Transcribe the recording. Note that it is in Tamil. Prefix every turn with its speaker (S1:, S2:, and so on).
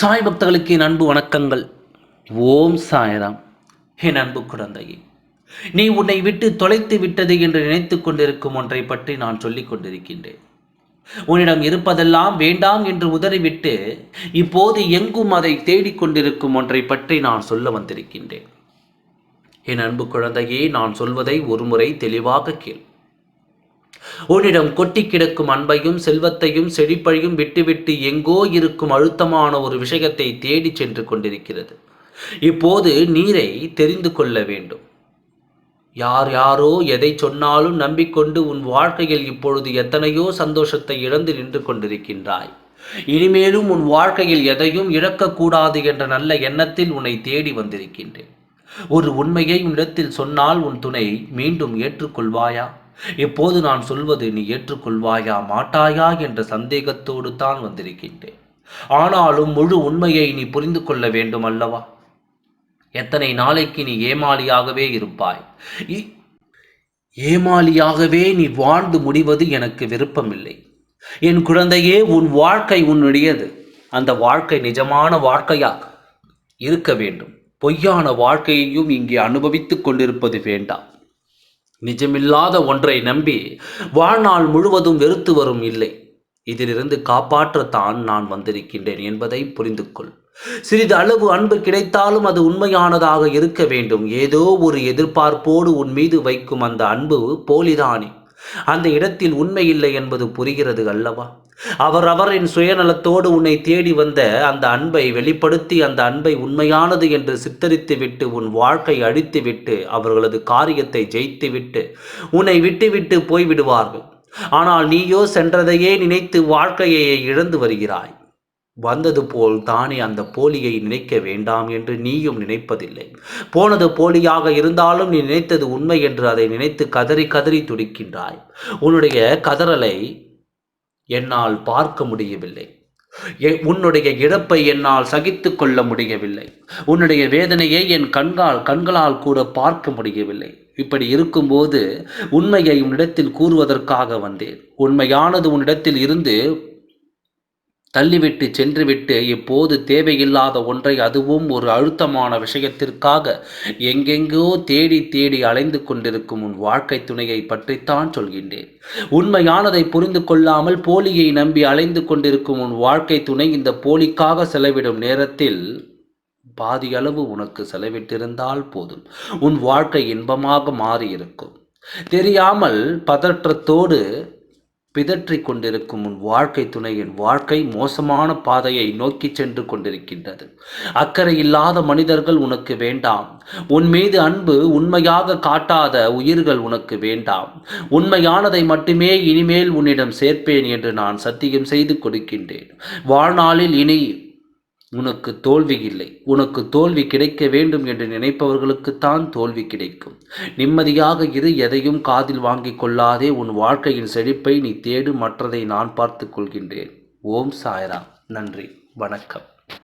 S1: சாய் பக்தர்களுக்கு என் அன்பு வணக்கங்கள். ஓம் சாயராம். என் அன்பு குழந்தையே நீ உன்னை விட்டு தொலைத்து விட்டது என்று நினைத்து கொண்டிருக்கும் ஒன்றை பற்றி நான் சொல்லிக் கொண்டிருக்கின்றேன். உன்னிடம் இருப்பதெல்லாம் வேண்டாம் என்று உதறிவிட்டு இப்போது எங்கும் அதை தேடிக்கொண்டிருக்கும் ஒன்றை பற்றி நான் சொல்ல வந்திருக்கின்றேன். என் அன்பு குழந்தையே நான் சொல்வதை ஒருமுறை தெளிவாக கேள். உன்னிடம் கொட்டி கிடக்கும் அன்பையும் செல்வத்தையும் செழிப்பையும் விட்டுவிட்டு எங்கோ இருக்கும் அழுத்தமான ஒரு விஷயத்தை தேடி சென்று கொண்டிருக்கிறது. இப்போது நீரை தெரிந்து கொள்ள வேண்டும். யார் யாரோ எதை சொன்னாலும் நம்பிக்கொண்டு உன் வாழ்க்கையில் இப்பொழுது எத்தனையோ சந்தோஷத்தை இழந்து நின்று கொண்டிருக்கின்றாய். இனிமேலும் உன் வாழ்க்கையில் எதையும் இழக்கக்கூடாது என்ற நல்ல எண்ணத்தில் உன்னை தேடி வந்திருக்கின்றேன். ஒரு உண்மையை உன்னிடத்தில் சொன்னால் உன் துணை மீண்டும் ஏற்றுக்கொள்வாயா? இப்போது நான் சொல்வது நீ ஏற்றுக்கொள்வாயா மாட்டாயா என்ற சந்தேகத்தோடு தான் வந்திருக்கின்றேன். ஆனாலும் முழு உண்மையை நீ புரிந்து கொள்ள வேண்டும் அல்லவா? எத்தனை நாளைக்கு நீ ஏமாளியாகவே இருப்பாய்? ஏமாளியாகவே நீ வாழ்ந்து முடிவது எனக்கு விருப்பமில்லை. என் குழந்தையே உன் வாழ்க்கை உன்னுடையது. அந்த வாழ்க்கை நிஜமான வாழ்க்கையாக இருக்க வேண்டும். பொய்யான வாழ்க்கையையும் இங்கே அனுபவித்துக் கொண்டிருப்பது வேண்டாம். நிஜமில்லாத ஒன்றை நம்பி வாழ்நாள் முழுவதும் வெறுத்து வரும் இல்லை. இதிலிருந்து காப்பாற்றத்தான் நான் வந்திருக்கின்றேன் என்பதை புரிந்து கொள் சிறிது அளவு அன்பு கிடைத்தாலும் அது உண்மையானதாக இருக்க வேண்டும். ஏதோ ஒரு எதிர்பார்ப்போடு உன் மீது வைக்கும் அந்த அன்பு போலிதானே. அந்த இடத்தில் உண்மை இல்லை என்பது புரிகிறது அல்லவா? அவர் அவரின் சுயநலத்தோடு உன்னை தேடி வந்த அந்த அன்பை வெளிப்படுத்தி அந்த அன்பை உண்மையானது என்று சித்தரித்து விட்டு உன் வாழ்க்கை அழித்துவிட்டு அவர்களது காரியத்தை ஜெயித்துவிட்டு உன்னை விட்டுவிட்டு போய்விடுவார்கள். ஆனால் நீயோ சென்றதையே நினைத்து வாழ்க்கையை இழந்து வருகிறாய். வந்தது போல் தானே அந்த போலியை நினைக்க வேண்டாம் என்று நீயும் நினைப்பதில்லை. போனது போலியாக இருந்தாலும் நீ நினைத்தது உண்மை என்று அதை நினைத்து கதறி கதறி துடிக்கின்றாய். உன்னுடைய கதறலை என்னால் பார்க்க முடியவில்லை. உன்னுடைய இழப்பை என்னால் சகித்து கொள்ள முடியவில்லை. உன்னுடைய வேதனையை என் கண்கால் கண்களால் கூட பார்க்க முடியவில்லை. இப்படி இருக்கும்போது உண்மையை உன்னிடத்தில் கூறுவதற்காக வந்தேன். உண்மையானது உன்னிடத்தில் இருந்து தள்ளிவிட்டு சென்றுவிட்டு இப்போது தேவையில்லாத ஒன்றை அதுவும் ஒரு அழுத்தமான விஷயத்திற்காக எங்கெங்கோ தேடி தேடி அலைந்து கொண்டிருக்கும் உன் வாழ்க்கை துணையை பற்றித்தான் சொல்கின்றேன். உண்மையானதை புரிந்து கொள்ளாமல் போலியை நம்பி அலைந்து கொண்டிருக்கும் உன் வாழ்க்கை துணை இந்த போலிக்காக செலவிடும் நேரத்தில் பாதியளவு உனக்கு செலவிட்டிருந்தால் போதும். உன் வாழ்க்கை இன்பமாக மாறியிருக்கும். தெரியாமல் பதற்றத்தோடு பிதற்றி கொண்டிருக்கும் உன் வாழ்க்கை துணையின் வாழ்க்கை மோசமான பாதையை நோக்கி சென்று கொண்டிருக்கின்றது. அக்கறை இல்லாத மனிதர்கள் உனக்கு வேண்டாம். உன் மீது அன்பு உண்மையாக காட்டாத உயிர்கள் உனக்கு வேண்டாம். உண்மையானதை மட்டுமே இனிமேல் உன்னிடம் சேர்ப்பேன் என்று நான் சத்தியம் செய்து கொடுக்கின்றேன். வாழ்நாளில் இனி உனக்கு தோல்வி இல்லை. உனக்கு தோல்வி கிடைக்க வேண்டும் என்று நினைப்பவர்களுக்குத்தான் தோல்வி கிடைக்கும். நிம்மதியாக இரு எதையும் காதில் வாங்கிக் கொள்ளாதே. உன் வாழ்க்கையின் செழிப்பை நீ தேடு. மற்றதை நான் பார்த்து கொள்கின்றேன். ஓம் சாய்ரா நன்றி. வணக்கம்.